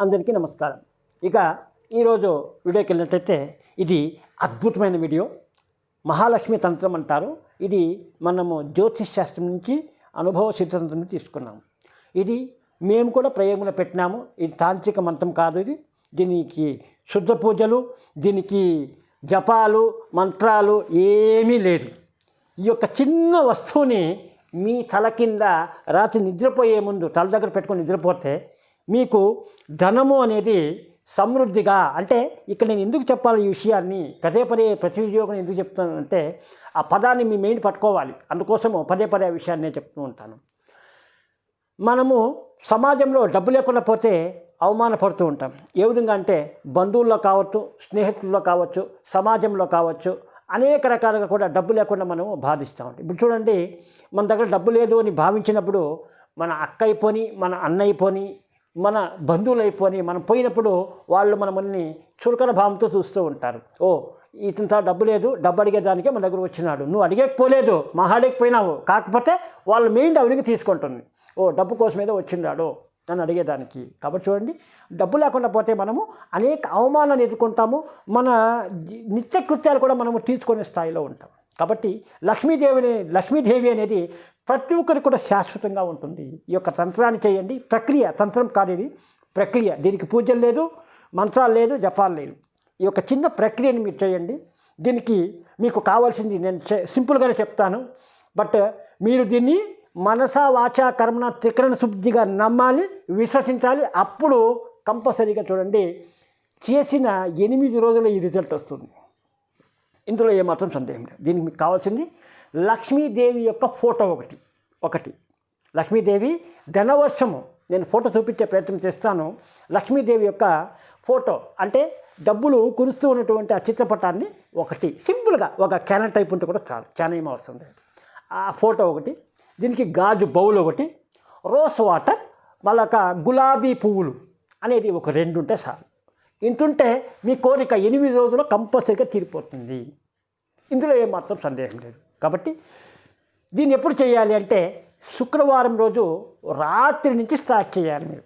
అందరికీ నమస్కారం. ఇక ఈరోజు వీడియోకి వెళ్ళినట్టయితే ఇది అద్భుతమైన వీడియో. మహాలక్ష్మి తంత్రం అంటారు. ఇది మనము జ్యోతిష్ శాస్త్రం నుంచి అనుభవ సిద్ధాంతం నుంచి తీసుకున్నాము. ఇది మేము కూడా ప్రయోగంలో పెట్టినాము. ఇది తాంత్రిక మంత్రం కాదు ఇది. దీనికి శుద్ధ పూజలు దీనికి జపాలు మంత్రాలు ఏమీ లేదు. ఈ యొక్క చిన్న వస్తువుని మీ తల కింద రాత్రి నిద్రపోయే ముందు తల దగ్గర పెట్టుకొని నిద్రపోతే మీకు ధనము అనేది సమృద్ధిగా అంటే ఇక్కడ నేను ఎందుకు చెప్పాలి ఈ విషయాన్ని? పదే పదే ప్రతి ఉద్యోగం ఎందుకు చెప్తానంటే ఆ పదాన్ని మీ మెయిన్ పట్టుకోవాలి. అందుకోసము పదే పదే ఆ విషయాన్ని నేను చెప్తూ ఉంటాను. మనము సమాజంలో డబ్బు లేకుండా పోతే అవమానపడుతూ ఉంటాం. ఏ విధంగా అంటే బంధువుల్లో కావచ్చు స్నేహితుల్లో కావచ్చు సమాజంలో కావచ్చు అనేక రకాలుగా కూడా డబ్బు లేకుండా మనము బాధిస్తూ ఉంటాం. ఇప్పుడు చూడండి మన దగ్గర డబ్బు లేదు అని భావించినప్పుడు మన అక్క అయిపోని మన అన్న అయిపోని మన బంధువులు అయిపోని మనం పోయినప్పుడు వాళ్ళు మనల్ని చులకన భావంతో చూస్తూ ఉంటారు. ఓ ఇతంత డబ్బు లేదు డబ్బు అడిగేదానికే మన దగ్గర వచ్చినాడు. నువ్వు అడిగకపోలేదు మహాడకపోయినావు. కాకపోతే వాళ్ళు మెయిన్ డబ్బులకి తీసుకుంటుంది. ఓ డబ్బు కోసం ఏదో వచ్చిండాడు నన్ను అడిగేదానికి కాబట్టి చూడండి డబ్బు లేకుండా పోతే మనము అనేక అవమానాలు ఎదుర్కొంటాము. మన నిత్యకృత్యాలు కూడా మనము తీర్చుకునే స్థాయిలో ఉంటాం. కాబట్టి లక్ష్మీదేవిని లక్ష్మీదేవి అనేది ప్రతి ఒక్కరికి కూడా శాశ్వతంగా ఉంటుంది. ఈ యొక్క తంత్రాన్ని చేయండి. ప్రక్రియ తంత్రం కాదు ఇది ప్రక్రియ. దీనికి పూజలు లేదు మంత్రాలు లేదు జపాలు లేదు. ఈ యొక్క చిన్న ప్రక్రియని మీరు చేయండి. దీనికి మీకు కావాల్సింది నేను చె- సింపుల్గానే చెప్తాను. బట్ మీరు దీన్ని మనస వాచ కర్మణ త్రికరణ శుద్ధిగా నమ్మాలి విశ్వసించాలి. అప్పుడు కంపల్సరీగా చూడండి చేసిన ఎనిమిది రోజుల ఈ రిజల్ట్ వస్తుంది. ఇందులో ఏమాత్రం సందేహం లేదు. దీనికి మీకు కావాల్సింది లక్ష్మీదేవి యొక్క ఫోటో ఒకటి ఒకటి. లక్ష్మీదేవి ధనవర్షము. నేను ఫోటో చూపించే ప్రయత్నం చేస్తాను. లక్ష్మీదేవి యొక్క ఫోటో అంటే డబ్బులు కురుస్తూ ఉన్నటువంటి ఆ చిత్రపటాన్ని ఒకటి. సింపుల్గా ఒక క్యానల్ టైప్ ఉంటే కూడా చాలు. చాలా ఏం అవసరం లేదు. ఆ ఫోటో ఒకటి. దీనికి గాజు బౌల్ ఒకటి. రోస్ వాటర్ మళ్ళొక గులాబీ పువ్వులు అనేది ఒక రెండు ఉంటే చాలు. ఇంతుంటే మీ కోరిక ఎనిమిది రోజుల్లో కంపల్సరీగా తీరిపోతుంది. ఇందులో ఏమాత్రం సందేహం లేదు. కాబట్టి దీన్ని ఎప్పుడు చేయాలి అంటే శుక్రవారం రోజు రాత్రి నుంచి స్టార్ట్ చేయాలి మీరు.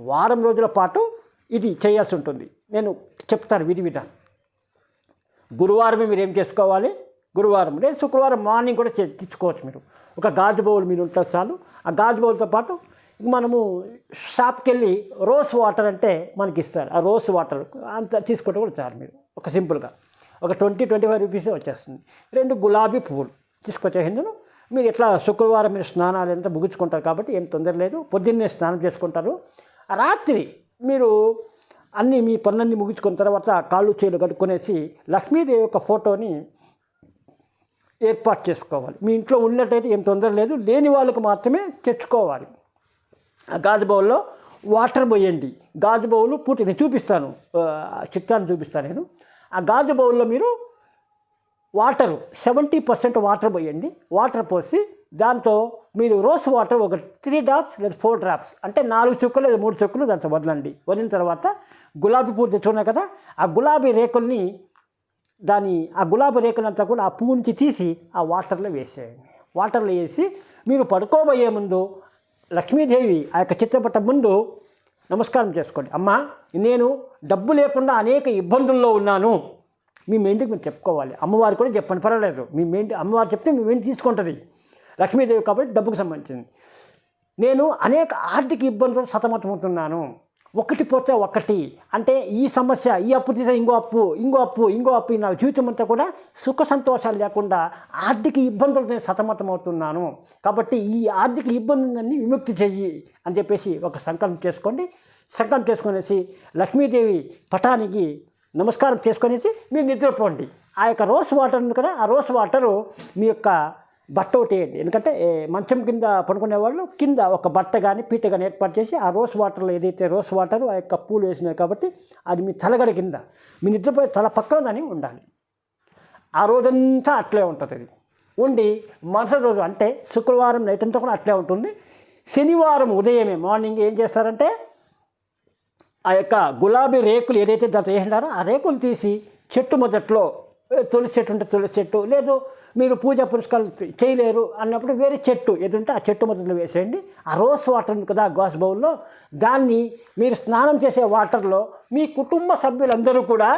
వారం రోజుల పాటు ఇది చేయాల్సి ఉంటుంది. నేను చెప్తాను విధి విధానం. గురువారమే మీరు ఏం చేసుకోవాలి? గురువారం. లేదు శుక్రవారం మార్నింగ్ కూడా చే- తెచ్చుకోవచ్చు మీరు. ఒక గాజు బౌల్ మీరు ఉంటుంది చాలు. ఆ గాజు బౌల్తో పాటు మనము షాప్కి వెళ్ళి రోస్ వాటర్ అంటే మనకి ఇస్తారు. ఆ రోస్ వాటర్ అంత తీసుకుంటే కూడా చాలు మీరు. ఒక సింపుల్గా. ఒక ట్వంటీ ట్వంటీ ఫైవ్ రూపీసే వచ్చేస్తుంది. రెండు గులాబీ పువ్వులు తీసుకొచ్చేసిందును మీరు ఎట్లా శుక్రవారం మీరు స్నానాలు ఎంత ముగించుకుంటారు కాబట్టి ఏం తొందర లేదు పొద్దున్నే స్నానం చేసుకుంటారు. రాత్రి మీరు అన్నీ మీ పనులన్నీ ముగించుకున్న తర్వాత కాళ్ళు చేలు కట్టుకునేసి లక్ష్మీదేవి యొక్క ఫోటోని ఏర్పాటు చేసుకోవాలి. మీ ఇంట్లో ఉన్నట్టయితే ఏం తొందర లేదు లేని వాళ్ళకు మాత్రమే తెచ్చుకోవాలి. ఆ గాజు బౌల్లో వాటర్ పోయండి. గాజు బౌలు పూర్తి నేను చూపిస్తాను చిత్రాన్ని చూపిస్తాను నేను. ఆ గాజు బౌల్లో మీరు వాటర్ సెవెంటీ పర్సెంట్ వాటర్ పోయండి. వాటర్ పోసి దాంతో మీరు రోస్ వాటర్ ఒక త్రీ డ్రాప్స్ లేదా ఫోర్ డ్రాప్స్ అంటే నాలుగు చుక్కలు లేదా మూడు చుక్కలు దాంతో వదలండి. వదిలిన తర్వాత గులాబీ పువ్వు తెచ్చుకున్నాయి కదా ఆ గులాబీ రేకుల్ని దాని ఆ గులాబీ రేకులంతా కూడా ఆ పువ్వు నుంచి తీసి ఆ వాటర్లో వేసేయండి. వాటర్లో వేసి మీరు పడుకోబోయే ముందు లక్ష్మీదేవి ఆ యొక్క చిత్రపటం ముందు నమస్కారం చేసుకోండి. అమ్మా నేను డబ్బు లేకుండా అనేక ఇబ్బందుల్లో ఉన్నాను. మీ మెంటికి మీరు చెప్పుకోవాలి. అమ్మవారు కూడా చెప్పండి పర్వాలేదు. మీ మెంటి అమ్మవారు చెప్తే మీ మెంటి తీసుకుంటుంది. లక్ష్మీదేవి కాబట్టి డబ్బుకు సంబంధించింది. నేను అనేక ఆర్థిక ఇబ్బందులు సతమతమవుతున్నాను. ఒకటి పోతే ఒకటి. అంటే ఈ సమస్య ఈ అప్పు తీసే ఇంకో అప్పు ఇంకో అప్పు ఇంకో అప్పు నా జీవితం అంతా కూడా సుఖ సంతోషాలు లేకుండా ఆర్థిక ఇబ్బందులు నేను సతమతమవుతున్నాను కాబట్టి ఈ ఆర్థిక ఇబ్బందులన్నీ విముక్తి చెయ్యి అని చెప్పేసి ఒక సంకల్పం చేసుకోండి. సంకల్పం చేసుకునేసి లక్ష్మీదేవి పటానికి నమస్కారం చేసుకునేసి మీరు నిద్రపోండి. ఆ యొక్క రోస్ వాటర్ ఉంది కదా ఆ రోస్ వాటరు మీ యొక్క బట్ట ఒకటి వేయండి ఎందుకంటే మంచం కింద పడుకునే వాళ్ళు కింద ఒక బట్ట కానీ పీట కానీ ఏర్పాటు చేసి ఆ రోస్ వాటర్లో ఏదైతే రోస్ వాటర్ ఆ యొక్క పూలు వేసినాయి కాబట్టి అది మీ తలగడ కింద మీ నిద్రపోయే తల పక్కన దాన్ని ఉండాలి. ఆ రోజంతా అట్లే ఉంటుంది అది. ఉండి మరుసటి రోజు అంటే శుక్రవారం నైట్ అంతా కూడా అట్లే ఉంటుంది. శనివారం ఉదయమే మార్నింగ్ ఏం చేస్తారంటే ఆ యొక్క గులాబీ రేకులు ఏదైతే దాంతో వేసినారో ఆ రేకులు తీసి చెట్టు మొదట్లో తులసి చెట్టు ఉంటే తులసి చెట్టు లేదు మీరు పూజ పురస్కారాలు చేయలేరు అన్నప్పుడు వేరే చెట్టు ఏదంటే ఆ చెట్టు మొదలు వేసేయండి. ఆ రోస్ వాటర్ ఉంది కదా గ్లాస్ బౌల్లో దాన్ని మీరు స్నానం చేసే వాటర్లో మీ కుటుంబ సభ్యులందరూ కూడా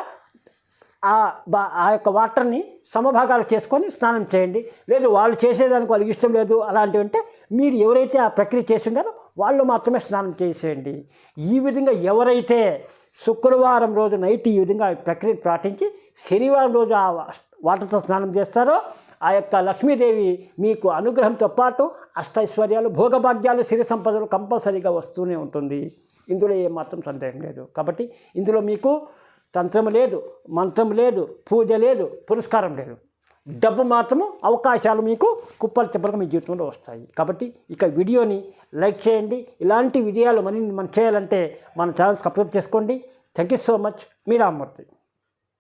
ఆ బా ఆ యొక్క వాటర్ని సమభాగాలు చేసుకొని స్నానం చేయండి. లేదు వాళ్ళు చేసేదానికి వాళ్ళకి ఇష్టం లేదు అలాంటివి అంటే మీరు ఎవరైతే ఆ ప్రక్రియ చేసిండారో వాళ్ళు మాత్రమే స్నానం చేసేయండి. ఈ విధంగా ఎవరైతే శుక్రవారం రోజు నైట్ ఈ విధంగా ప్రక్రియ పాటించి శనివారం రోజు ఆ వాటర్తో స్నానం చేస్తారో ఆ యొక్క లక్ష్మీదేవి మీకు అనుగ్రహంతో పాటు అష్టైశ్వర్యాలు భోగభాగ్యాలు సిరి సంపదలు కంపల్సరీగా వస్తూనే ఉంటుంది. ఇందులో ఏమాత్రం సందేహం లేదు. కాబట్టి ఇందులో మీకు తంత్రం లేదు మంత్రం లేదు పూజ లేదు పురస్కారం లేదు. డబ్బు మాత్రము అవకాశాలు మీకు కుప్పలు చెప్పలుగా మీ జీవితంలో వస్తాయి. కాబట్టి ఇక వీడియోని లైక్ చేయండి. ఇలాంటి విజయాలు మరిన్ని మనం చేయాలంటే మన ఛానల్ సబ్స్క్రైబ్ చేసుకోండి. Thank you so much. Me Rammurthy